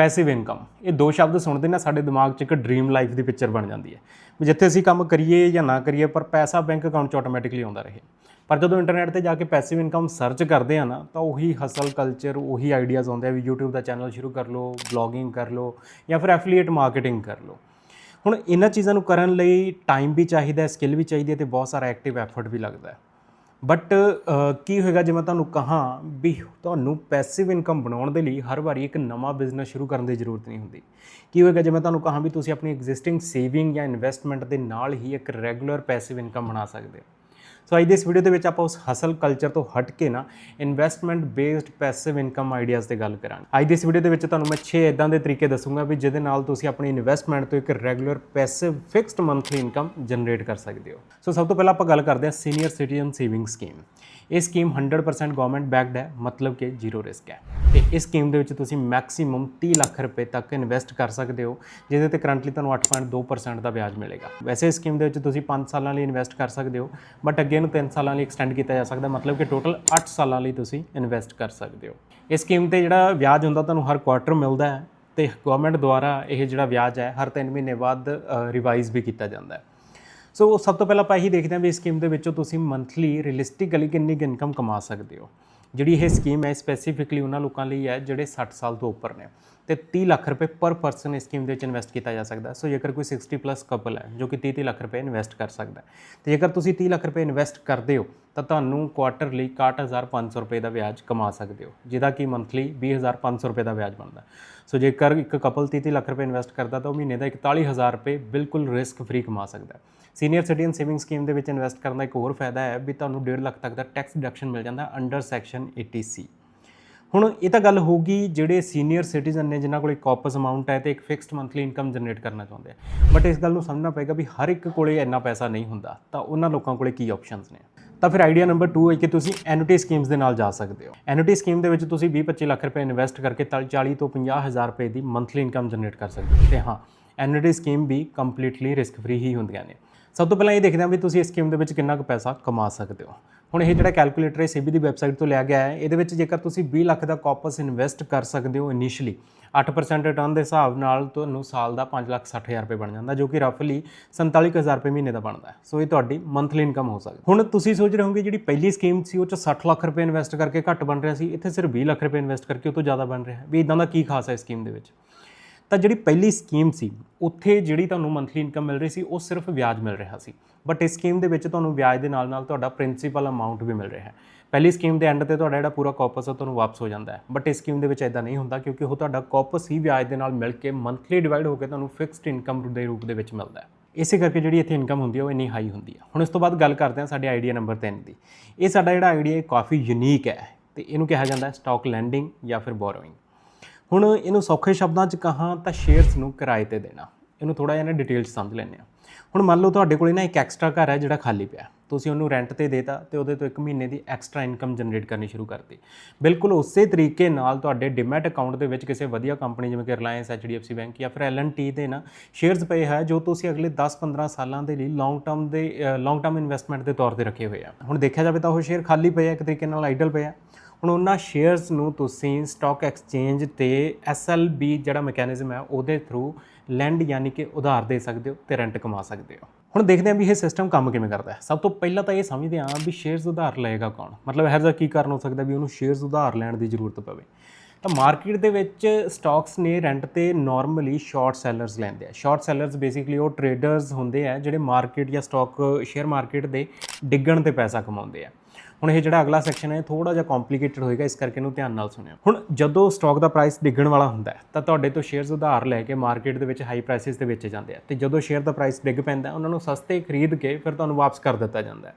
Passive income ਇਹ ਦੋ ਸ਼ਬਦ ਸੁਣਦੇ ਨਾ, ਸਾਡੇ ਦਿਮਾਗ 'ਚ ਇੱਕ ਡ੍ਰੀਮ ਲਾਈਫ ਦੀ ਪਿਕਚਰ ਬਣ ਜਾਂਦੀ ਹੈ ਵੀ ਜਿੱਥੇ ਅਸੀਂ ਕੰਮ ਕਰੀਏ ਜਾਂ ਨਾ ਕਰੀਏ, ਪਰ ਪੈਸਾ ਬੈਂਕ ਅਕਾਊਂਟ 'ਚ ਆਟੋਮੈਟਿਕਲੀ ਆਉਂਦਾ ਰਹੇ। ਪਰ ਜਦੋਂ ਇੰਟਰਨੈਟ ਤੇ ਜਾ ਕੇ ਪੈਸਿਵ ਇਨਕਮ ਸਰਚ ਕਰਦੇ ਆ ਨਾ, ਤਾਂ ਉਹੀ ਹਸਲ ਕਲਚਰ ਉਹੀ ਆਈਡੀਆਜ਼ ਆਉਂਦੇ ਆ ਵੀ YouTube ਦਾ ਚੈਨਲ ਸ਼ੁਰੂ ਕਰ ਲਓ ਬਲੌਗਿੰਗ ਕਰ ਲਓ ਜਾਂ ਫਿਰ ਐਫੀਲੀਏਟ ਮਾਰਕੀਟਿੰਗ ਕਰ ਲਓ। ਹੁਣ ਇਹਨਾਂ ਚੀਜ਼ਾਂ ਨੂੰ ਕਰਨ ਲਈ ਟਾਈਮ ਵੀ ਚਾਹੀਦਾ ਹੈ ਸਕਿੱਲ ਵੀ ਚਾਹੀਦੀ ਹੈ ਤੇ ਬਹੁਤ ਸਾਰਾ ਐਕਟਿਵ ਐਫਰਟ ਵੀ ਲੱਗਦਾ ਹੈ। ਬਟ ਕੀ ਹੋਏਗਾ ਜੇ ਮੈਂ ਤੁਹਾਨੂੰ ਕਹਾਂ ਵੀ ਤੁਹਾਨੂੰ ਪੈਸਿਵ ਇਨਕਮ ਬਣਾਉਣ ਦੇ ਲਈ ਹਰ ਵਾਰੀ ਇੱਕ ਨਵਾਂ ਬਿਜ਼ਨਸ ਸ਼ੁਰੂ ਕਰਨ ਦੀ ਜ਼ਰੂਰਤ ਨਹੀਂ ਹੁੰਦੀ। ਕੀ ਹੋਏਗਾ ਜੇ ਮੈਂ ਤੁਹਾਨੂੰ ਕਹਾਂ ਵੀ ਤੁਸੀਂ ਆਪਣੀ ਐਗਜ਼ਿਸਟਿੰਗ ਸੇਵਿੰਗ ਜਾਂ ਇਨਵੈਸਟਮੈਂਟ ਦੇ ਨਾਲ ਹੀ ਇੱਕ ਰੈਗੂਲਰ ਪੈਸਿਵ ਇਨਕਮ ਬਣਾ ਸਕਦੇ ਹੋ। ਸੋ ਅੱਜ ਦੇ ਇਸ ਵੀਡੀਓ ਦੇ ਵਿੱਚ ਆਪਾਂ ਉਸ ਹਸਲ ਕਲਚਰ ਤੋਂ ਹਟ ਕੇ ਨਾ investment based passive income ideas ਤੇ ਗੱਲ ਕਰਾਂਗੇ ਅੱਜ ਦੇ ਇਸ ਵੀਡੀਓ ਦੇ ਵਿੱਚ ਤੁਹਾਨੂੰ ਮੈਂ 6 ਇਦਾਂ ਦੇ ਤਰੀਕੇ ਦੱਸੂੰਗਾ ਵੀ ਜਿਹਦੇ ਨਾਲ ਤੁਸੀਂ ਆਪਣੀ ਇਨਵੈਸਟਮੈਂਟ ਤੋਂ ਇੱਕ regular passive fixed monthly income generate ਕਰ ਸਕਦੇ ਹੋ ਸੋ ਸਭ ਤੋਂ ਪਹਿਲਾਂ ਆਪਾਂ ਗੱਲ ਕਰਦੇ ਹਾਂ ਸੀਨੀਅਰ ਸਿਟੀਜ਼ਨ ਸੇਵਿੰਗ ਸਕੀਮ ਇਹ ਸਕੀਮ 100% ਗਵਰਨਮੈਂਟ ਬੈਕਡ ਹੈ, ਮਤਲਬ ਕਿ ਜ਼ੀਰੋ ਰਿਸਕ ਹੈ। ਤੇ ਇਸ ਸਕੀਮ ਦੇ ਵਿੱਚ ਤੁਸੀਂ ਮੈਕਸਿਮਮ 30 ਲੱਖ ਰੁਪਏ ਤੱਕ ਇਨਵੈਸਟ ਕਰ ਸਕਦੇ ਹੋ, ਜਿਹਦੇ ਤੇ ਕਰੰਟਲੀ ਤੁਹਾਨੂੰ 8.2% ਦਾ ਵਿਆਜ ਮਿਲੇਗਾ। ਵੈਸੇ ਇਸ ਸਕੀਮ ਦੇ ਵਿੱਚ ਤੁਸੀਂ 5 ਸਾਲਾਂ ਲਈ ਇਨਵੈਸਟ ਕਰ ਸਕਦੇ ਹੋ ਬਟ ਅੱਗੇ ਨੂੰ 3 ਸਾਲਾਂ ਲਈ ਐਕਸਟੈਂਡ ਕੀਤਾ ਜਾ ਸਕਦਾ, ਮਤਲਬ ਕਿ ਟੋਟਲ 8 ਸਾਲਾਂ ਲਈ ਤੁਸੀਂ ਇਨਵੈਸਟ ਕਰ ਸਕਦੇ ਹੋ। ਇਸ ਸਕੀਮ ਤੇ ਜਿਹੜਾ ਵਿਆਜ ਹੁੰਦਾ, ਤੁਹਾਨੂੰ ਹਰ ਕੁਆਟਰ ਮਿਲਦਾ ਹੈ, ਤੇ ਗਵਰਨਮੈਂਟ ਦੁਆਰਾ ਇਹ ਜਿਹੜਾ ਵਿਆਜ ਹੈ, ਹਰ 3 ਮਹੀਨੇ ਬਾਅਦ ਰਿਵਾਈਜ਼ ਵੀ ਕੀਤਾ ਜਾਂਦਾ ਹੈ। ਸੋ ਸਭ ਤੋਂ ਪਹਿਲਾਂ ਆਪਾਂ ਇਹੀ ਦੇਖਦੇ ਹਾਂ ਵੀ ਇਸ ਸਕੀਮ ਦੇ ਵਿੱਚੋਂ ਤੁਸੀਂ ਮੰਥਲੀ ਰਿਅਲਿਸਟਿਕਲੀ ਕਿੰਨੀ ਇਨਕਮ ਕਮਾ ਸਕਦੇ ਹੋ। ਜਿਹੜੀ ਇਹ ਸਕੀਮ ਹੈ ਸਪੈਸੀਫਿਕਲੀ ਉਹਨਾਂ ਲੋਕਾਂ ਲਈ ਹੈ ਜਿਹੜੇ 60 ਸਾਲ ਤੋਂ ਉੱਪਰ ਨੇ। ਤੇ 30 ਲੱਖ ਰੁਪਏ ਪਰ ਪਰਸਨ ਇਸ ਸਕੀਮ ਦੇ ਵਿੱਚ ਇਨਵੈਸਟ ਕੀਤਾ ਜਾ ਸਕਦਾ ਸੋ ਜੇਕਰ ਕੋਈ 60 ਪਲੱਸ ਕਪਲ ਹੈ, ਜੋ ਕਿ 30 30 ਲੱਖ ਰੁਪਏ ਇਨਵੈਸਟ ਕਰ ਸਕਦਾ ਹੈ। ਤੇ ਜੇਕਰ ਤੁਸੀਂ 30 ਲੱਖ ਰੁਪਏ ਇਨਵੈਸਟ ਕਰਦੇ ਹੋ, ਤਾਂ ਤੁਹਾਨੂੰ ਕੁਆਟਰਲੀ 61500 ਰੁਪਏ ਦਾ ਵਿਆਜ ਕਮਾ ਸਕਦੇ ਹੋ, ਜਿਹਦਾ ਕਿ ਮੰਥਲੀ 20500 ਰੁਪਏ ਦਾ ਵਿਆਜ ਬਣਦਾ ਸੋ ਜੇਕਰ ਇੱਕ ਕਪਲ 30 ਲੱਖ ਰੁਪਏ ਇਨਵੈਸਟ ਕਰਦਾ, ਤਾਂ ਉਹ ਮਹੀਨੇ ਦਾ 41000 ਰੁਪਏ ਬਿਲਕੁਲ ਰਿਸਕ ਫ੍ਰੀ ਕਮਾ ਸਕਦਾ ਹੈ। ਸੀਨੀਅਰ ਸਿਟੀਜ਼ਨ ਸੇਵਿੰਗ ਸਕੀਮ ਦੇ ਵਿੱਚ ਇਨਵੈਸਟ ਕਰਨ ਦਾ ਇੱਕ ਹੋਰ ਫਾਇਦਾ ਹੈ ਵੀ ਤੁਹਾਨੂੰ 1.5 ਲੱਖ ਤੱਕ ਦਾ ਟੈਕਸ ਡਿਡਕਸ਼ਨ ਮਿਲ ਜਾਂਦਾ ਅੰਡਰ ਸੈਕਸ਼ਨ 80C ਹੁਣ ਇਹ ਤਾਂ ਗੱਲ ਹੋਊਗੀ, ਜਿਹੜੇ ਸੀਨੀਅਰ ਸਿਟੀਜ਼ਨ ਨੇ, ਜਿਨ੍ਹਾਂ ਕੋਲ ਇੱਕ ਕਾਪਸ ਅਮਾਉਂਟ ਹੈ ਤੇ ਇੱਕ ਫਿਕਸਡ ਮੰਥਲੀ ਇਨਕਮ ਜਨਰੇਟ ਕਰਨਾ ਚਾਹੁੰਦੇ ਆ। ਬਟ ਇਸ ਗੱਲ ਨੂੰ ਸਮਝਣਾ ਪਏਗਾ ਵੀ ਹਰ ਇੱਕ ਕੋਲੇ ਇੰਨਾ ਪੈਸਾ ਨਹੀਂ ਹੁੰਦਾ, ਤਾਂ ਉਹਨਾਂ ਲੋਕਾਂ ਕੋਲੇ ਕੀ ਆਪਸ਼ਨਸ ਨੇ? ਤਾਂ ਫਿਰ ਆਈਡੀਆ ਨੰਬਰ 2 ਹੈ ਕਿ ਤੁਸੀਂ ਐਨੂਟੀ ਸਕੀਮਸ ਦੇ ਨਾਲ ਜਾ ਸਕਦੇ ਹੋ। ਐਨੂਟੀ ਸਕੀਮ ਦੇ ਵਿੱਚ ਤੁਸੀਂ 20-25 ਲੱਖ ਰੁਪਏ ਇਨਵੈਸਟ ਕਰਕੇ ਤਾਂ 40 ਤੋਂ 50 ਹਜ਼ਾਰ ਰੁਪਏ ਦੀ ਮੰਥਲੀ ਇਨਕਮ ਜਨਰੇਟ ਕਰ ਸਕਦੇ ਹੋ। ਤੇ ਹਾਂ ਐਨੂਟੀ ਸਕੀਮ ਵੀ ਕੰਪਲੀਟਲੀ ਰਿਸਕ ਫ੍ਰੀ ਹੀ ਹੁੰਦੀਆਂ ਨੇ। ਸਭ ਤੋਂ ਪਹਿਲਾਂ ਇਹ ਦੇਖਦੇ ਹਾਂ ਵੀ ਤੁਸੀਂ ਇਸ ਸਕੀਮ ਦੇ ਵਿੱਚ ਕਿੰਨਾ ਕੁ ਪੈਸਾ ਕਮਾ ਸਕਦੇ ਹੋ। ਹੁਣ ਇਹ ਜਿਹੜਾ ਕੈਲਕੂਲੇਟਰ ਹੈ ਸੇਬੀ ਦੀ ਵੈਬਸਾਈਟ ਤੋਂ ਲਿਆ ਗਿਆ ਹੈ। ਇਹਦੇ ਵਿੱਚ ਜੇਕਰ ਤੁਸੀਂ 20 ਲੱਖ ਦਾ ਕਾਪਸ ਇਨਵੈਸਟ ਕਰ ਸਕਦੇ ਹੋ ਇਨੀਸ਼ੀਅਲੀ 8% ਰਿਟਰਨ ਦੇ ਹਿਸਾਬ ਨਾਲ ਤੁਹਾਨੂੰ ਸਾਲ ਦਾ 560000 ਰੁਪਏ ਬਣ ਜਾਂਦਾ, ਜੋ ਕਿ ਰਫਲੀ 47000 ਰੁਪਏ ਮਹੀਨੇ ਦਾ ਬਣਦਾ ਸੋ ਇਹ ਤੁਹਾਡੀ ਮੰਥਲੀ ਇਨਕਮ ਹੋ ਸਕਦੀ ਹੁਣ ਤੁਸੀਂ ਸੋਚ ਰਹੇ ਹੋਗੇ ਜਿਹੜੀ ਪਹਿਲੀ ਸਕੀਮ ਸੀ, ਉਹ ਚ 60 ਲੱਖ ਰੁਪਏ ਇਨਵੈਸਟ ਕਰਕੇ ਘੱਟ ਬਣ ਰਿਹਾ ਸੀ, ਇੱਥੇ ਸਿਰਫ 20 ਲੱਖ ਰੁਪਏ ਇਨਵੈਸਟ ਕਰਕੇ ਉਹ ਤੋਂ ਜ਼ਿਆਦਾ ਬਣ ਰਿਹਾ ਵੀ ਇਦਾਂ ਦਾ ਕੀ ਖਾਸ ਹੈ ਇਸ ਸਕੀਮ ਦੇ ਵਿੱਚ? ਤਾਂ ਜਿਹੜੀ ਪਹਿਲੀ ਸਕੀਮ ਸੀ, ਉੱਥੇ ਜਿਹੜੀ ਤੁਹਾਨੂੰ ਮੰਥਲੀ ਇਨਕਮ ਮਿਲ ਰਹੀ ਸੀ, ਉਹ ਸਿਰਫ ਵਿਆਜ ਮਿਲ ਰਿਹਾ ਸੀ। ਬਟ ਇਸ ਸਕੀਮ ਦੇ ਵਿੱਚ ਤੁਹਾਨੂੰ ਵਿਆਜ ਦੇ ਨਾਲ ਨਾਲ ਤੁਹਾਡਾ ਪ੍ਰਿੰਸੀਪਲ ਅਮਾਉਂਟ ਵੀ ਮਿਲ ਰਿਹਾ ਹੈ। ਪਹਿਲੀ ਸਕੀਮ ਦੇ ਐਂਡ ਤੇ ਤੁਹਾਡਾ ਜਿਹੜਾ ਪੂਰਾ ਕਾਪਸ ਹੈ ਤੁਹਾਨੂੰ ਵਾਪਸ ਹੋ ਜਾਂਦਾ ਹੈ। ਬਟ ਇਸ ਸਕੀਮ ਦੇ ਵਿੱਚ ਇਦਾਂ ਨਹੀਂ ਹੁੰਦਾ, ਕਿਉਂਕਿ ਉਹ ਤੁਹਾਡਾ ਕਾਪਸ ਹੀ ਵਿਆਜ ਦੇ ਨਾਲ ਮਿਲ ਕੇ ਮੰਥਲੀ ਡਿਵਾਈਡ ਹੋ ਕੇ ਤੁਹਾਨੂੰ ਫਿਕਸਡ ਇਨਕਮ ਦੇ ਰੂਪ ਦੇ ਵਿੱਚ ਮਿਲਦਾ ਹੈ। ਇਸੇ ਕਰਕੇ ਜਿਹੜੀ ਇੱਥੇ ਇਨਕਮ ਹੁੰਦੀ ਹੈ ਉਹ ਇੰਨੀ ਹਾਈ ਹੁੰਦੀ ਹੈ ਹੁਣ ਇਸ ਤੋਂ ਬਾਅਦ ਗੱਲ ਕਰਦੇ ਹਾਂ ਸਾਡੇ ਆਈਡੀਆ ਨੰਬਰ 3 ਦੀ। ਇਹ ਸਾਡਾ ਜਿਹੜਾ ਆਈਡੀਆ ਹੈ ਕਾਫੀ ਯੂਨੀਕ ਹੈ। ਤੇ ਇਹਨੂੰ ਕਿਹਾ ਜਾਂਦਾ ਹੈ ਸਟਾਕ ਲੈਂਡਿੰਗ ਜਾਂ ਫਿਰ ਬੋਰੋਇੰਗ ਹੁਣ ਇਹਨੂੰ ਸੌਖੇ ਸ਼ਬਦਾਂ 'ਚ ਕਹਾਂ ਤਾਂ ਸ਼ੇਅਰਸ ਨੂੰ ਕਿਰਾਏ ਤੇ ਦੇਣਾ। ਇਹਨੂੰ ਥੋੜਾ ਜਿਹਾ ਨਾ ਡਿਟੇਲ 'ਚ ਸਮਝ ਲੈਂਦੇ ਆ ਹੁਣ ਮੰਨ ਲਓ ਤੁਹਾਡੇ ਕੋਲੇ ਨਾ ਇੱਕ ਐਕਸਟਰਾ ਘਰ ਹੈ ਜਿਹੜਾ ਖਾਲੀ ਪਿਆ। ਤੁਸੀਂ ਉਹਨੂੰ ਰੈਂਟ ਤੇ ਦੇਤਾ ਤੇ ਉਹਦੇ ਤੋਂ ਇੱਕ ਮਹੀਨੇ ਦੀ ਐਕਸਟਰਾ ਇਨਕਮ ਜਨਰੇਟ ਕਰਨੀ ਸ਼ੁਰੂ ਕਰਤੀ। ਬਿਲਕੁਲ ਉਸੇ ਤਰੀਕੇ ਨਾਲ ਤੁਹਾਡੇ ਡਿਮੈਟ ਅਕਾਊਂਟ ਦੇ ਵਿੱਚ ਕਿਸੇ ਵਧੀਆ ਕੰਪਨੀ ਜਿਵੇਂ ਕਿ ਰਿਲਾਇੰਸ ਐਚਡੀਐਫਸੀ ਬੈਂਕ ਜਾਂ ਫਿਰ ਐਲਐਨਟੀ ਦੇ ਨਾ ਸ਼ੇਅਰਸ ਪਏ ਹੈ ਜੋ ਤੁਸੀਂ ਅਗਲੇ 10-15 ਸਾਲਾਂ ਦੇ ਲਈ ਲੌਂਗ ਟਰਮ ਦੇ ਲੌਂਗ ਟਰਮ ਇਨਵੈਸਟਮੈਂਟ ਦੇ ਤੌਰ ਤੇ ਰੱਖੇ ਹੋਏ ਆ। ਹੁਣ ਦੇਖਿਆ ਜਾਵੇ ਤਾਂ ਉਹ ਸ਼ੇਅਰ ਖਾਲੀ ਪਏ ਆ, ਇੱਕ ਤਰੀਕੇ ਨਾਲ ਆਈਡਲ ਪਏ ਆ। ਹੁਣ ਉਹਨਾਂ ਸ਼ੇਅਰਸ ਨੂੰ ਤੁਸੀਂ ਸਟਾਕ ਐਕਸਚੇਂਜ ਤੇ ਐਸਐਲਬੀ ਜਿਹੜਾ ਮੈਕੈਨਿਜ਼ਮ ਹੈ ਉਹਦੇ ਥਰੂ ਲੈਂਡ ਯਾਨੀ ਕਿ ਉਧਾਰ ਦੇ ਸਕਦੇ ਹੋ ਤੇ ਰੈਂਟ ਕਮਾ ਸਕਦੇ ਹੋ। ਹੁਣ ਦੇਖਦੇ ਹਾਂ ਵੀ ਇਹ ਸਿਸਟਮ ਕੰਮ ਕਿਵੇਂ ਕਰਦਾ ਹੈ। ਸਭ ਤੋਂ ਪਹਿਲਾਂ ਤਾਂ ਇਹ ਸਮਝਦੇ ਹਾਂ ਵੀ ਸ਼ੇਅਰਸ ਉਧਾਰ ਲਏਗਾ ਕੌਣ। ਮਤਲਬ ਇਹੋ ਜਿਹਾ ਕੀ ਕਾਰਨ ਹੋ ਸਕਦਾ ਵੀ ਉਹਨੂੰ ਸ਼ੇਅਰਸ ਉਧਾਰ ਲੈਣ ਦੀ ਜ਼ਰੂਰਤ ਪਵੇ। ਤਾਂ ਮਾਰਕੀਟ ਦੇ ਵਿੱਚ ਸਟਾਕਸ ਨੇ ਰੈਂਟ ਤੇ ਨਾਰਮਲੀ ਸ਼ਾਰਟ ਸੈਲਰਸ ਲੈਂਦੇ ਆ। ਸ਼ਾਰਟ ਸੈਲਰਸ ਬੇਸਿਕਲੀ ਉਹ ਟ੍ਰੇਡਰਸ ਹੁੰਦੇ ਆ ਜਿਹੜੇ ਮਾਰਕੀਟ ਜਾਂ ਸਟਾਕ ਸ਼ੇਅਰ ਮਾਰਕੀਟ ਦੇ ਡਿੱਗਣ ਤੇ ਪੈਸਾ ਕਮਾਉਂਦੇ ਆ। ਹੁਣ ਇਹ ਜਿਹੜਾ ਅਗਲਾ ਸੈਕਸ਼ਨ ਹੈ ਥੋੜਾ ਜਿਹਾ ਕੰਪਲਿਕੇਟਡ ਹੋਏਗਾ, ਇਸ ਕਰਕੇ ਇਹਨੂੰ ਧਿਆਨ ਨਾਲ ਸੁਣਿਓ। ਹੁਣ ਜਦੋਂ ਸਟਾਕ ਦਾ ਪ੍ਰਾਈਸ ਡਿੱਗਣ ਵਾਲਾ ਹੁੰਦਾ ਹੈ, ਤਾਂ ਤੁਹਾਡੇ ਤੋਂ ਸ਼ੇਅਰਸ ਉਧਾਰ ਲੈ ਕੇ ਮਾਰਕੀਟ ਦੇ ਵਿੱਚ ਹਾਈ ਪ੍ਰਾਈਸਿਸ ਤੇ ਵੇਚੇ ਜਾਂਦੇ ਆ। ਤੇ ਜਦੋਂ ਸ਼ੇਅਰ ਦਾ ਪ੍ਰਾਈਸ ਡਿੱਗ ਪੈਂਦਾ ਉਹਨਾਂ ਨੂੰ ਸਸਤੇ ਖਰੀਦ ਕੇ ਫਿਰ ਤੁਹਾਨੂੰ ਵਾਪਸ ਕਰ ਦਿੱਤਾ ਜਾਂਦਾ ਹੈ।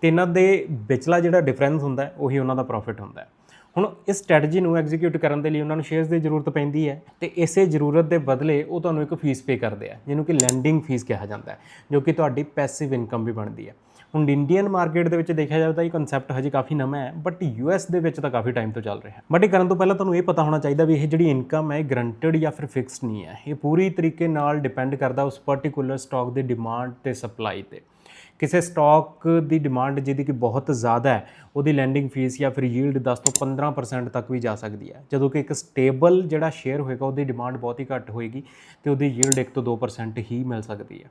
ਤੇ ਇਹਨਾਂ ਦੇ ਵਿਚਲਾ ਜਿਹੜਾ ਡਿਫਰੈਂਸ ਹੁੰਦਾ ਹੈ, ਉਹੀ ਉਹਨਾਂ ਦਾ ਪ੍ਰੋਫਿਟ ਹੁੰਦਾ ਹੈ। ਹੁਣ ਇਸ ਸਟ੍ਰੈਟਜੀ ਨੂੰ ਐਗਜ਼ੀਕਿਊਟ ਕਰਨ ਦੇ ਲਈ ਉਹਨਾਂ ਨੂੰ ਸ਼ੇਅਰਸ ਦੀ ਜ਼ਰੂਰਤ ਪੈਂਦੀ ਹੈ ਤੇ ਇਸੇ ਜ਼ਰੂਰਤ ਦੇ ਬਦਲੇ ਉਹ ਤੁਹਾਨੂੰ ਇੱਕ ਫੀਸ ਪੇ ਕਰਦੇ ਆ, ਜਿਹਨੂੰ ਕਿ ਲੈਂਡਿੰਗ ਫੀਸ ਕਿਹਾ ਜਾਂਦਾ ਹੈ, ਜੋ ਕਿ ਤੁਹਾਡੀ ਪੈਸਿਵ ਇਨਕਮ ਵੀ ਬਣਦੀ ਹੈ। ਹੁਣ ਇੰਡੀਅਨ ਮਾਰਕੀਟ ਦੇ ਵਿੱਚ ਦੇਖਿਆ ਜਾਵੇ ਤਾਂ ਇਹ ਕਨਸੈਪਟ ਹਜੇ ਕਾਫੀ ਨਵਾਂ ਹੈ ਬਟ ਯੂਐਸ ਦੇ ਵਿੱਚ ਤਾਂ ਕਾਫੀ ਟਾਈਮ ਤੋਂ ਚੱਲ ਰਿਹਾ ਹੈ। ਬਟ ਇਹ ਕਰਨ ਤੋਂ ਪਹਿਲਾਂ ਤੁਹਾਨੂੰ ਇਹ ਪਤਾ ਹੋਣਾ ਚਾਹੀਦਾ ਵੀ ਇਹ ਜਿਹੜੀ ਇਨਕਮ ਹੈ, ਇਹ ਗਰੰਟਡ ਜਾਂ ਫਿਰ ਫਿਕਸਡ ਨਹੀਂ ਹੈ। ਇਹ ਪੂਰੀ ਤਰੀਕੇ ਨਾਲ ਡਿਪੈਂਡ ਕਰਦਾ ਉਸ ਪਾਰਟਿਕੂਲਰ ਸਟਾਕ ਦੀ ਡਿਮਾਂਡ ਤੇ ਸਪਲਾਈ ਤੇ। ਕਿਸੇ ਸਟਾਕ ਦੀ ਡਿਮਾਂਡ ਜਿਹਦੀ ਕਿ ਬਹੁਤ ਜ਼ਿਆਦਾ ਹੈ, ਉਹਦੀ ਲੈਂਡਿੰਗ ਫੀਸ ਜਾਂ ਫਿਰ ਯੀਲਡ 10 ਤੋਂ 15% ਤੱਕ ਵੀ ਜਾ ਸਕਦੀ ਹੈ। ਜਦੋਂ ਕਿ ਇੱਕ ਸਟੇਬਲ ਜਿਹੜਾ ਸ਼ੇਅਰ ਹੋਏਗਾ, ਉਹਦੀ ਡਿਮਾਂਡ ਬਹੁਤ ਹੀ ਘੱਟ ਹੋਏਗੀ ਤੇ ਉਹਦੀ ਯੀਲਡ 1 ਤੋਂ 2% ਹੀ ਮਿਲ ਸਕਦੀ ਹੈ।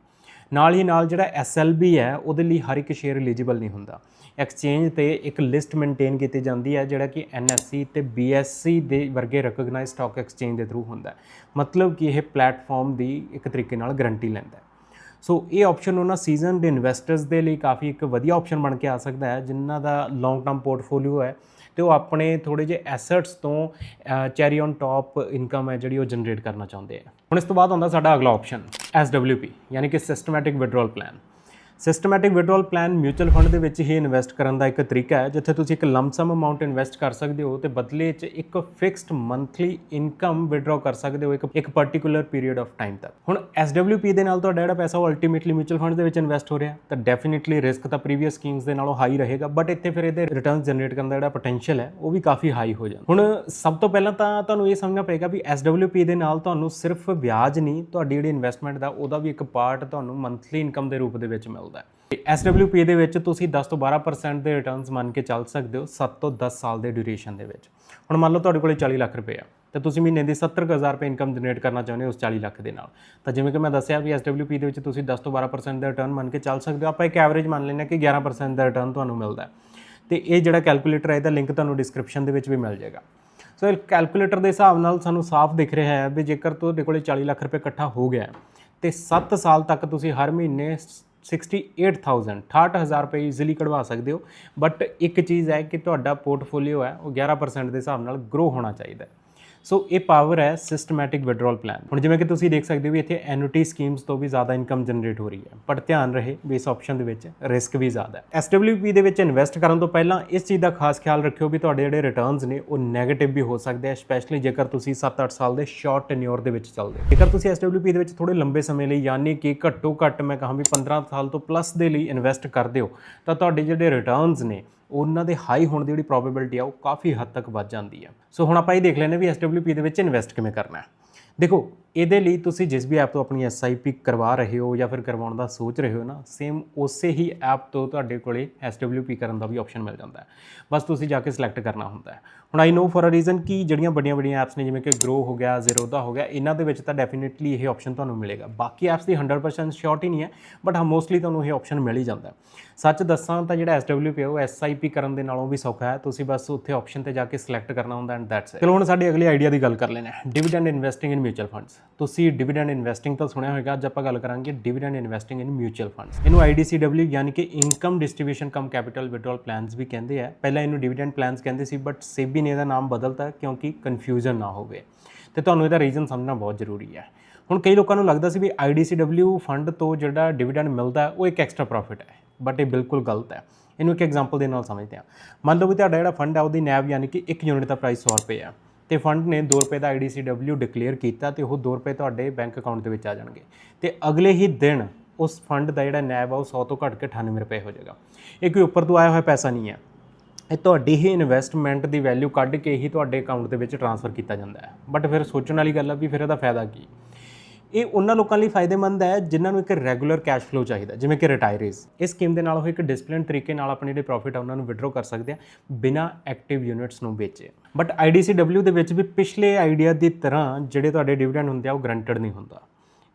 ਨਾਲ ਹੀ ਨਾਲ ਜਿਹੜਾ SLB ਹੈ, ਉਹਦੇ ਲਈ ਹਰ ਇੱਕ ਸ਼ੇਅਰ ਐਲੀਜੀਬਲ ਨਹੀਂ ਹੁੰਦਾ। ਐਕਸਚੇਂਜ ਤੇ ਇੱਕ ਲਿਸਟ ਮੇਨਟੇਨ ਕੀਤੀ ਜਾਂਦੀ ਹੈ, ਜਿਹੜਾ ਕਿ NSE ਤੇ BSE ਦੇ ਵਰਗੇ ਰੈਕਗਨਾਈਜ਼ਡ ਸਟਾਕ ਐਕਸਚੇਂਜ ਦੇ ਥਰੂ ਹੁੰਦਾ ਹੈ। ਮਤਲਬ ਕਿ ਇਹ ਪਲੇਟਫਾਰਮ ਦੀ ਇੱਕ ਤਰੀਕੇ ਨਾਲ ਗਾਰੰਟੀ ਲੈਂਦਾ ਹੈ। ਸੋ ਇਹ ਆਪਸ਼ਨ ਉਹਨਾਂ ਸੀਜ਼ਨਡ ਇਨਵੈਸਟਰਸ ਦੇ ਲਈ ਕਾਫੀ ਇੱਕ ਵਧੀਆ ਆਪਸ਼ਨ ਬਣ ਕੇ ਆ ਸਕਦਾ ਹੈ, ਜਿਨ੍ਹਾਂ ਦਾ ਲੌਂਗ ਟਰਮ ਪੋਰਟਫੋਲੀਓ ਹੈ। ਤੇ ਉਹ ਆਪਣੇ ਥੋੜੇ ਜਿਹੇ ਐਸੈਟਸ ਤੋਂ ਚੈਰੀ ਔਨ ਟਾਪ ਇਨਕਮ ਹੈ ਜਿਹੜੀ ਉਹ ਜਨਰੇਟ ਕਰਨਾ ਚਾਹੁੰਦੇ ਆ ਹੁਣ ਇਸ ਤੋਂ ਬਾਅਦ ਆਉਂਦਾ ਸਾਡਾ ਅਗਲਾ ਆਪਸ਼ਨ SWP ਯਾਨੀ ਕਿ systematic withdrawal plan systematic withdrawal plan mutual fund ਦੇ ਵਿੱਚ ਹੀ ਇਨਵੈਸਟ ਕਰਨ ਦਾ ਇੱਕ ਤਰੀਕਾ ਹੈ, ਜਿੱਥੇ ਤੁਸੀਂ ਇੱਕ ਲੰਮਸਮ ਅਮਾਉਂਟ ਇਨਵੈਸਟ ਕਰ ਸਕਦੇ ਹੋ ਤੇ ਬਦਲੇ 'ਚ ਇੱਕ ਫਿਕਸਡ ਮੰਥਲੀ ਇਨਕਮ ਵਿਡਰਾ ਕਰ ਸਕਦੇ ਹੋ ਇੱਕ ਇੱਕ ਪਾਰਟਿਕੂਲਰ ਪੀਰੀਅਡ ਆਫ ਟਾਈਮ ਤੱਕ। ਹੁਣ SWP ਦੇ ਨਾਲ ਤੁਹਾਡਾ ਜਿਹੜਾ ਪੈਸਾ ਉਹ ਅਲਟੀਮੇਟਲੀ ਮਿਊਚੁਅਲ ਫੰਡ ਦੇ ਵਿੱਚ ਇਨਵੈਸਟ ਹੋ ਰਿਹਾ, ਤਾਂ ਡੈਫੀਨਿਟਲੀ ਰਿਸਕ ਤਾਂ ਪ੍ਰੀਵੀਅਸ ਸਕੀਮਸ ਦੇ ਨਾਲੋਂ ਹਾਈ ਰਹੇਗਾ ਬਟ ਇੱਥੇ ਫਿਰ ਇਹਦੇ ਰਿਟਰਨਸ ਜਨਰੇਟ ਕਰਨ ਦਾ ਜਿਹੜਾ ਪੋਟੈਂਸ਼ੀਅਲ ਹੈ, ਉਹ ਵੀ ਕਾਫੀ ਹਾਈ ਹੋ ਜਾਂਦਾ ਹੁਣ ਸਭ ਤੋਂ ਪਹਿਲਾਂ ਤਾਂ ਤੁਹਾਨੂੰ ਇਹ ਸਮਝਣਾ ਪਏਗਾ ਵੀ SWP ਦੇ ਨਾਲ ਤੁਹਾਨੂੰ ਸਿਰਫ ਵਿਆਜ ਨਹੀਂ, ਤੁਹਾਡੀ ਜਿਹੜੀ ਇਨਵੈਸਟਮੈਂਟ ਦਾ, ਉਹਦਾ ਵੀ ਇੱਕ ਪਾਰਟ ਤੁਹਾਨੂੰ ਮੰਥਲੀ ਇਨਕਮ ਦੇ ਰੂਪ ਦੇ ਵਿੱਚ ਮਿਲਦਾ। ਹੈ। SWP ਦੇ ਵਿੱਚ ਤੁਸੀਂ 10 ਤੋਂ 12% ਦੇ ਰਿਟਰਨਸ ਮੰਨ ਕੇ ਚੱਲ ਸਕਦੇ ਹੋ 7 ਤੋਂ 10 ਸਾਲ ਦੇ ਡਿਊਰੇਸ਼ਨ ਦੇ ਵਿੱਚ। ਹੁਣ ਮੰਨ ਲਓ ਤੁਹਾਡੇ ਕੋਲੇ 40 ਲੱਖ ਰੁਪਏ ਆ ਤੇ ਤੁਸੀਂ ਮਹੀਨੇ ਦੀ 70000 ਰੁਪਏ ਇਨਕਮ ਜਨਰੇਟ ਕਰਨਾ ਚਾਹੁੰਦੇ ਹੋ ਉਸ 40 ਲੱਖ ਦੇ ਨਾਲ। ਤਾਂ ਜਿਵੇਂ ਕਿ ਮੈਂ ਦੱਸਿਆ ਵੀ SWP ਦੇ ਵਿੱਚ ਤੁਸੀਂ 10 ਤੋਂ 12% ਦਾ ਰਿਟਰਨ ਮੰਨ ਕੇ ਚੱਲ ਸਕਦੇ ਹੋ। ਆਪਾਂ ਇੱਕ ਐਵਰੇਜ ਮੰਨ ਲੈਂਦੇ ਹਾਂ ਕਿ 11% ਦਾ ਰਿਟਰਨ ਤੁਹਾਨੂੰ ਮਿਲਦਾ ਹੈ। ਤੇ ਇਹ ਜਿਹੜਾ ਕੈਲਕੂਲੇਟਰ ਹੈ ਇਹਦਾ ਲਿੰਕ ਤੁਹਾਨੂੰ ਡਿਸਕ੍ਰਿਪਸ਼ਨ ਦੇ ਵਿੱਚ ਵੀ ਮਿਲ ਜਾਏਗਾ। ਸੋ ਇਹ ਕੈਲਕੂਲੇਟਰ ਦੇ ਹਿਸਾਬ ਨਾਲ ਸਾਨੂੰ ਸਾਫ਼ ਦਿਖ ਰਿਹਾ ਹੈ ਵੀ ਜੇਕਰ ਤੁਹਾਡੇ ਕੋਲੇ 40 ਲੱਖ ਰੁਪਏ ਇਕੱਠਾ ਹੋ ਗਿਆ ਹੈ, ਤੇ 7 ਸਾਲ ਤੱਕ ਤੁਸੀਂ ਹਰ ਮਹੀਨੇ 68000 68000 ਰੁਪਏ ਈਜ਼ੀਲੀ ਕਢਵਾ ਸਕਦੇ ਹੋ। ਬਟ ਇੱਕ ਚੀਜ਼ ਹੈ ਕਿ ਤੁਹਾਡਾ ਪੋਰਟਫੋਲੀਓ ਹੈ, ਉਹ 11% ਦੇ ਹਿਸਾਬ ਨਾਲ ਗਰੋ ਹੋਣਾ ਚਾਹੀਦਾ ਹੈ। ਸੋ ਇਹ ਪਾਵਰ ਹੈ ਸਿਸਟਮੈਟਿਕ ਵਿਡਰਾਲ ਪਲਾਨ ਹੁਣ ਜਿਵੇਂ ਕਿ ਤੁਸੀਂ ਦੇਖ ਸਕਦੇ ਹੋ ਵੀ ਇੱਥੇ ਐਨੂਟੀ ਸਕੀਮਸ ਤੋਂ ਵੀ ਜ਼ਿਆਦਾ ਇਨਕਮ ਜਨਰੇਟ ਹੋ ਰਹੀ ਹੈ। ਪਰ ਧਿਆਨ ਰਹੇ ਵੀ ਇਸ ਆਪਸ਼ਨ ਦੇ ਵਿੱਚ ਰਿਸਕ ਵੀ ਜ਼ਿਆਦਾ ਹੈ। SWP ਦੇ ਵਿੱਚ ਇਨਵੈਸਟ ਕਰਨ ਤੋਂ ਪਹਿਲਾਂ ਇਸ ਚੀਜ਼ ਦਾ ਖਾਸ ਖਿਆਲ ਰੱਖਿਓ ਵੀ ਤੁਹਾਡੇ ਜਿਹੜੇ ਰਿਟਰਨਸ ਨੇ, ਉਹ ਨੈਗੇਟਿਵ ਵੀ ਹੋ ਸਕਦੇ ਆ ਸਪੈਸ਼ਲੀ ਜੇਕਰ ਤੁਸੀਂ 7-8 ਸਾਲ ਦੇ ਸ਼ਾਰਟ ਟੈਨਿਓਰ ਦੇ ਵਿੱਚ ਚੱਲਦੇ ਹੋ। ਜੇਕਰ ਤੁਸੀਂ SWP ਦੇ ਵਿੱਚ ਥੋੜੇ ਲੰਬੇ ਸਮੇਂ ਲਈ ਯਾਨੀ ਕਿ ਘੱਟੋ ਘੱਟ ਮੈਂ ਕਹਾਂ ਵੀ 15 ਸਾਲ ਤੋਂ ਪਲੱਸ ਦੇ ਲਈ ਇਨਵੈਸਟ ਕਰਦੇ ਹੋ, ਤਾਂ ਤੁਹਾਡੇ ਜਿਹੜੇ ਰਿਟਰਨਸ ਨੇ ਉਹਨਾਂ ਦੇ ਹਾਈ ਹੋਣ ਦੀ ਜਿਹੜੀ ਪ੍ਰੋਬੇਬਿਲਟੀ ਆ ਉਹ ਕਾਫੀ ਹੱਦ ਤੱਕ ਵੱਧ ਜਾਂਦੀ ਹੈ ਸੋ ਹੁਣ ਆਪਾਂ ਇਹ ਦੇਖ ਲੈਨੇ ਵੀ SWP ਦੇ ਵਿੱਚ ਇਨਵੈਸਟ ਕਿਵੇਂ ਕਰਨਾ ਹੈ। ਦੇਖੋ ਇਹਦੇ ਲਈ ਤੁਸੀਂ ਜਿਸ ਵੀ ਐਪ ਤੋਂ ਆਪਣੀ SIP ਕਰਵਾ ਰਹੇ ਹੋ ਜਾਂ ਫਿਰ ਕਰਵਾਉਣ ਦਾ ਸੋਚ ਰਹੇ ਹੋ ਨਾ ਸੇਮ ਉਸੇ ਹੀ ਐਪ ਤੋਂ ਤੁਹਾਡੇ ਕੋਲੇ SWP ਕਰਨ ਦਾ ਵੀ ਆਪਸ਼ਨ ਮਿਲ ਜਾਂਦਾ ਹੈ। ਬਸ ਤੁਸੀਂ ਜਾ ਕੇ ਸਿਲੈਕਟ ਕਰਨਾ ਹੁੰਦਾ ਹੈ। ਹੁਣ ਆਈ ਨੋ ਫॉर ਅ ਰੀਜ਼ਨ ਕਿ ਜਿਹੜੀਆਂ ਵੱਡੀਆਂ ਵੱਡੀਆਂ ਐਪਸ ਨੇ ਜਿਵੇਂ ਕਿ ਗਰੋ ਹੋ ਗਿਆ ਜ਼ੀਰੋਦਾ ਹੋ ਗਿਆ, ਇਹਨਾਂ ਦੇ ਵਿੱਚ ਤਾਂ ਡੈਫੀਨਿਟਲੀ ਇਹ ਆਪਸ਼ਨ ਤੁਹਾਨੂੰ ਮਿਲੇਗਾ। ਬਾਕੀ ਐਪਸ ਦੀ 100% ਸ਼ੋਰਟ ਹੀ ਨਹੀਂ ਹੈ ਬਟ ਹਾਂ ਮੋਸਟਲੀ ਤੁਹਾਨੂੰ ਇਹ ਆਪਸ਼ਨ ਮਿਲ ਹੀ ਜਾਂਦਾ ਸੱਚ ਦੱਸਾਂ ਤਾਂ ਜਿਹੜਾ SWP ਹੈ ਉਹ SIP ਕਰਨ ਦੇ ਨਾਲੋਂ ਵੀ ਸੌਖਾ ਹੈ। ਤੁਸੀਂ ਬਸ ਉੱਥੇ ਆਪਸ਼ਨ ਤੇ ਜਾ ਕੇ ਸਿਲੈਕਟ ਕਰਨਾ ਹੁੰਦਾ ਐਂਡ ਦੈਟਸ ਇਟ ਚਲੋ ਹੁਣ ਸਾਡੀ ਅਗਲੀ ਆਈਡੀਆ ਦੀ ਗੱਲ ਕਰ ਲੈਣਾ ਹੈ। Dividend investing in mutual funds ਤੁਸੀਂ ਡਿਵੀਡੈਂਡ ਇਨਵੈਸਟਿੰਗ ਤਾਂ ਸੁਣਿਆ ਹੋਵੇਗਾ ਅੱਜ ਆਪਾਂ ਗੱਲ ਕਰਾਂਗੇ dividend investing in mutual funds ਇਹਨੂੰ IDCW ਯਾਨੀ ਕਿ income distribution cum capital withdrawal plans ਵੀ ਕਹਿੰਦੇ ਆ। ਪਹਿਲਾਂ ਇਹਨੂੰ ਡਿਵੀਡੈਂਡ ਪਲਾਨਸ ਕਹਿੰਦੇ ਸੀ ਬਟ ਸੇਬੀ ਨੇ ਇਹਦਾ ਨਾਮ ਬਦਲਤਾ ਕਿਉਂਕਿ ਕਨਫਿਊਜ਼ਨ ਨਾ ਹੋਵੇ। ਤੇ ਤੁਹਾਨੂੰ ਇਹਦਾ ਰੀਜ਼ਨ ਸਮਝਣਾ ਬਹੁਤ ਜ਼ਰੂਰੀ ਹੈ। ਹੁਣ ਕਈ ਲੋਕਾਂ ਨੂੰ ਲੱਗਦਾ ਸੀ ਵੀ IDCW ਫੰਡ ਤੋਂ ਜਿਹੜਾ ਡਿਵੀਡੈਂਡ ਮਿਲਦਾ, ਉਹ ਇੱਕ ਐਕਸਟਰਾ ਪ੍ਰੋਫਿਟ ਹੈ ਬਟ ਇਹ ਬਿਲਕੁਲ ਗਲਤ ਹੈ। ਇਹਨੂੰ ਇੱਕ ਐਗਜ਼ਾਮਪਲ ਦੇ ਨਾਲ ਸਮਝਦੇ ਹਾਂ। ਮੰਨ ਲਓ ਵੀ ਤੁਹਾਡਾ ਜਿਹੜਾ ਫੰਡ ਹੈ ਉਹਦੀ ਨੈਵ ਯਾਨੀ ਕਿ 1 ਯੂਨਿਟ ਦਾ ਪ੍ਰਾਈਸ 100 ਰੁਪਏ ਹੈ ਤੇ ਫੰਡ ਨੇ 2 ਰੁਪਏ ਦਾ IDCW ਡਿਕਲੇਅਰ ਕੀਤਾ ਤੇ ਉਹ 2 ਰੁਪਏ ਤੁਹਾਡੇ ਬੈਂਕ ਅਕਾਊਂਟ ਦੇ ਵਿੱਚ ਆ ਜਾਣਗੇ। ਤੇ ਅਗਲੇ ਹੀ ਦਿਨ ਉਸ ਫੰਡ ਦਾ ਜਿਹੜਾ ਨੈਬ ਆ, ਉਹ 100 ਤੋਂ ਘਟ ਕੇ 98 ਰੁਪਏ ਹੋ ਜਾਏਗਾ। ਇਹ ਕੋਈ ਉੱਪਰ ਤੋਂ ਆਇਆ ਹੋਇਆ ਪੈਸਾ ਨਹੀਂ ਹੈ। ਇਹ ਤੁਹਾਡੀ ਹੀ ਇਨਵੈਸਟਮੈਂਟ ਦੀ ਵੈਲਿਊ ਕੱਢ ਕੇ ਹੀ ਤੁਹਾਡੇ ਅਕਾਊਂਟ ਦੇ ਵਿੱਚ ਟ੍ਰਾਂਸਫਰ ਕੀਤਾ ਜਾਂਦਾ ਹੈ। ਬਟ ਫਿਰ ਸੋਚਣ ਵਾਲੀ ਗੱਲ ਆ ਵੀ ਫਿਰ ਇਹਦਾ ਫਾਇਦਾ ਕੀ? ਇਹ ਉਹਨਾਂ ਲੋਕਾਂ ਲਈ ਫਾਇਦੇਮੰਦ ਹੈ ਜਿਨ੍ਹਾਂ ਨੂੰ ਇੱਕ ਰੈਗੂਲਰ ਕੈਸ਼ ਫਲੋ ਚਾਹੀਦਾ ਜਿਵੇਂ ਕਿ ਰਿਟਾਇਰੀਜ਼ ਇਸ ਸਕੀਮ ਦੇ ਨਾਲ ਉਹ ਇੱਕ ਡਿਸਪਲਿਨ ਤਰੀਕੇ ਨਾਲ ਆਪਣੇ ਜਿਹੜੇ ਪ੍ਰੋਫਿਟ ਆ ਉਹਨਾਂ ਨੂੰ ਵਿਡਰੋ ਕਰ ਸਕਦੇ ਆ ਬਿਨਾ ਐਕਟਿਵ ਯੂਨਿਟਸ ਨੂੰ ਵੇਚੇ। ਬਟ IDCW ਦੇ ਵਿੱਚ ਵੀ ਪਿਛਲੇ ਆਈਡੀਆ ਦੀ ਤਰ੍ਹਾਂ ਜਿਹੜੇ ਤੁਹਾਡੇ ਡਿਵੀਡੈਂਡ ਹੁੰਦੇ ਆ ਉਹ ਗਰੰਟਡ ਨਹੀਂ ਹੁੰਦਾ।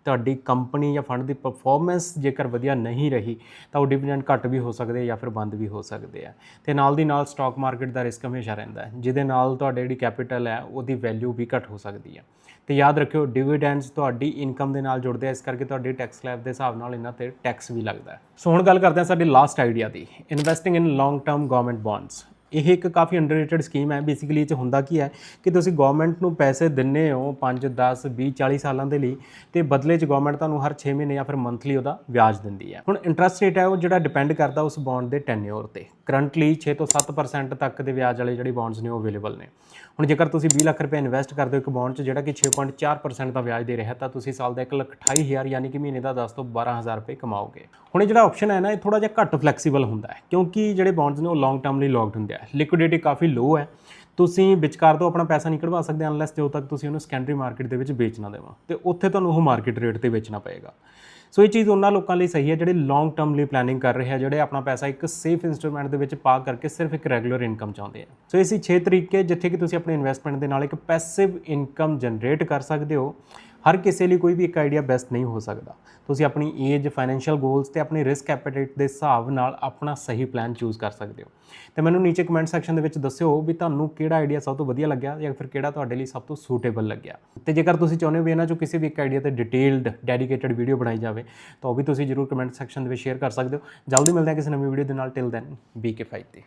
ਤੁਹਾਡੀ ਕੰਪਨੀ ਜਾਂ ਫੰਡ ਦੀ ਪਰਫਾਰਮੈਂਸ ਜੇਕਰ ਵਧੀਆ ਨਹੀਂ ਰਹੀ, ਤਾਂ ਉਹ ਡਿਵੀਡੈਂਡ ਘੱਟ ਵੀ ਹੋ ਸਕਦੇ ਜਾਂ ਫਿਰ ਬੰਦ ਵੀ ਹੋ ਸਕਦੇ ਆ। ਤੇ ਨਾਲ ਦੀ ਨਾਲ ਸਟਾਕ ਮਾਰਕੀਟ ਦਾ ਰਿਸਕ ਹਮੇਸ਼ਾ ਰਹਿੰਦਾ ਹੈ, ਜਿਹਦੇ ਨਾਲ ਤੁਹਾਡੇ ਜਿਹੜੀ ਕੈਪੀਟਲ ਹੈ, ਉਹਦੀ ਵੈਲਿਊ ਵੀ ਘੱਟ ਹੋ ਸਕਦੀ ਹੈ ਤੇ ਯਾਦ ਰੱਖਿਓ ਡਿਵੀਡੈਂਡਸ ਤੁਹਾਡੀ ਇਨਕਮ ਦੇ ਨਾਲ ਜੁੜਦੇ ਆ, ਇਸ ਕਰਕੇ ਤੁਹਾਡੀ ਟੈਕਸ ਸਲੈਬ ਦੇ ਹਿਸਾਬ ਨਾਲ ਇਹਨਾਂ ਤੇ ਟੈਕਸ ਵੀ ਲੱਗਦਾ ਹੈ। ਸੋ ਹੁਣ ਗੱਲ ਕਰਦੇ ਹਾਂ ਸਾਡੇ last idea the investing in long term government bonds ਇਹ ਇੱਕ ਕਾਫੀ ਅੰਡਰਰੇਟਡ ਸਕੀਮ ਹੈ। ਬੇਸਿਕਲੀ ਇਹ ਚ ਹੁੰਦਾ ਕੀ ਹੈ ਕਿ ਤੁਸੀਂ ਗਵਰਨਮੈਂਟ ਨੂੰ ਪੈਸੇ ਦਿੰਨੇ ਹੋ 5 10 20 40 ਸਾਲਾਂ ਦੇ ਲਈ ਤੇ ਬਦਲੇ ਚ ਗਵਰਨਮੈਂਟ ਤੁਹਾਨੂੰ ਹਰ 6 ਮਹੀਨੇ ਜਾਂ ਫਿਰ ਮੰਥਲੀ ਉਹਦਾ ਵਿਆਜ ਦਿੰਦੀ ਹੈ। ਹੁਣ ਇੰਟਰਸਟ ਰੇਟ ਹੈ ਉਹ ਜਿਹੜਾ ਡਿਪੈਂਡ ਕਰਦਾ ਉਸ ਬੌਂਡ ਦੇ ਟੈਨਿਓਰ ਤੇ। ਕਰੰਟਲੀ 6 ਤੋਂ 7% ਤੱਕ ਦੇ ਵਿਆਜ ਵਾਲੇ ਜਿਹੜੇ ਬੌਂਡਸ ਨੇ ਉਹ ਅਵੇਲੇਬਲ ਨੇ। ਹੁਣ ਜੇਕਰ ਤੁਸੀਂ 20 ਲੱਖ ਰੁਪਏ ਇਨਵੈਸਟ ਕਰਦੇ ਹੋ ਇੱਕ ਬੌਂਡ 'ਚ ਜਿਹੜਾ ਕਿ 6.4% ਦਾ ਵਿਆਜ ਦੇ ਰਿਹਾ ਤਾਂ ਤੁਸੀਂ ਸਾਲ ਦਾ 1 ਲੱਖ 28000 ਯਾਨੀ ਕਿ ਮਹੀਨੇ ਦਾ 10 ਤੋਂ 12000 ਰੁਪਏ ਕਮਾਓਗੇ। ਹੁਣ ਇਹ ਜਿਹੜਾ ਆਪਸ਼ਨ ਹੈ ਨਾ, ਇਹ ਥੋੜਾ ਜਿਹਾ ਘੱਟ ਫਲੈਕਸੀਬਲ ਹੁੰਦਾ ਹੈ। ਕਿਉਂਕਿ ਜਿਹੜੇ ਬੌਂਡਸ ਨੇ ਉਹ ਲੌਂਗ ਟਰਮ ਲਈ ਲੌਕਡ ਹੁੰਦੇ ਆ ਲਿਕੁਇਡਿਟੀ ਕਾਫੀ ਲੋ ਹੈ। ਤੁਸੀਂ ਵਿਚਕਾਰ ਤੋਂ ਆਪਣਾ ਪੈਸਾ ਨਹੀਂ ਕਢਵਾ ਸਕਦੇ ਅਨਲੈਸ ਜਦੋਂ ਤੱਕ ਤੁਸੀਂ ਉਹਨੂੰ ਸੈਕੰਡਰੀ ਮਾਰਕੀਟ ਦੇ ਵਿੱਚ ਵੇਚਣਾ ਨਾ ਦੇਵੋ। ਤੇ ਉੱਥੇ ਤੁਹਾਨੂੰ ਉਹ ਮਾਰਕੀਟ ਰੇਟ ਤੇ ਵੇਚਣਾ ਪਏਗਾ। ਸੋ ਇਹ ਚੀਜ਼ ਉਹਨਾਂ ਲੋਕਾਂ ਲਈ ਸਹੀ ਹੈ ਜਿਹੜੇ ਲੌਂਗ ਟਰਮ ਲਈ ਪਲੈਨਿੰਗ ਕਰ ਰਹੇ ਆ, ਜਿਹੜੇ ਆਪਣਾ ਪੈਸਾ ਇੱਕ ਸੇਫ ਇਨਸਟਰੂਮੈਂਟ ਦੇ ਵਿੱਚ ਪਾ ਕਰਕੇ ਸਿਰਫ ਇੱਕ ਰੈਗੂਲਰ ਇਨਕਮ ਚਾਹੁੰਦੇ ਆ। ਸੋ ਇਹ ਸੀ 6 ਤਰੀਕੇ ਜਿੱਥੇ ਕਿ ਤੁਸੀਂ ਆਪਣੇ ਇਨਵੈਸਟਮੈਂਟ ਦੇ ਨਾਲ ਇੱਕ ਪੈਸਿਵ ਇਨਕਮ ਜਨਰੇਟ ਕਰ ਸਕਦੇ ਹੋ। ਹਰ ਕਿਸੇ ਲਈ ਕੋਈ ਵੀ ਇੱਕ ਆਈਡੀਆ ਬੈਸਟ ਨਹੀਂ ਹੋ ਸਕਦਾ। ਤੁਸੀਂ ਆਪਣੀ ਏਜ ਫਾਈਨੈਂਸ਼ੀਅਲ ਗੋਲਸ ਤੇ ਆਪਣੀ ਰਿਸਕ ਐਪੀਟਾਈਟ ਦੇ ਹਿਸਾਬ ਨਾਲ ਆਪਣਾ ਸਹੀ ਪਲਾਨ ਚੂਜ਼ ਕਰ ਸਕਦੇ ਹੋ। ਤੇ ਮੈਨੂੰ ਨੀਚੇ ਕਮੈਂਟ ਸੈਕਸ਼ਨ ਦੇ ਵਿੱਚ ਦੱਸਿਓ ਵੀ ਤੁਹਾਨੂੰ ਕਿਹੜਾ ਆਈਡੀਆ ਸਭ ਤੋਂ ਵਧੀਆ ਲੱਗਿਆ ਜਾਂ ਫਿਰ ਕਿਹੜਾ ਤੁਹਾਡੇ ਲਈ ਸਭ ਤੋਂ ਸੂਟੇਬਲ ਲੱਗਿਆ। ਤੇ ਜੇਕਰ ਤੁਸੀਂ ਚਾਹੁੰਦੇ ਹੋ ਵੀ ਇਹਨਾਂ ਚੋਂ ਕਿਸੇ ਵੀ ਇੱਕ ਆਈਡੀਆ ਤੇ ਡਿਟੇਲਡ ਡੈਡੀਕੇਟਿਡ ਵੀਡੀਓ ਬਣਾਈ ਜਾਵੇ, ਤਾਂ ਉਹ ਵੀ ਤੁਸੀਂ ਜਰੂਰ ਕਮੈਂਟ ਸੈਕਸ਼ਨ ਦੇ ਵਿੱਚ ਸ਼ੇਅਰ ਕਰ ਸਕਦੇ ਹੋ। ਜਲਦੀ ਮਿਲਦੇ ਹਾਂ ਕਿਸੇ ਨਵੀਂ ਵੀਡੀਓ ਦੇ ਨਾਲ। ਟਿਲ ਦੈਨ ਬੀ ਕੇ 5 ਤੇ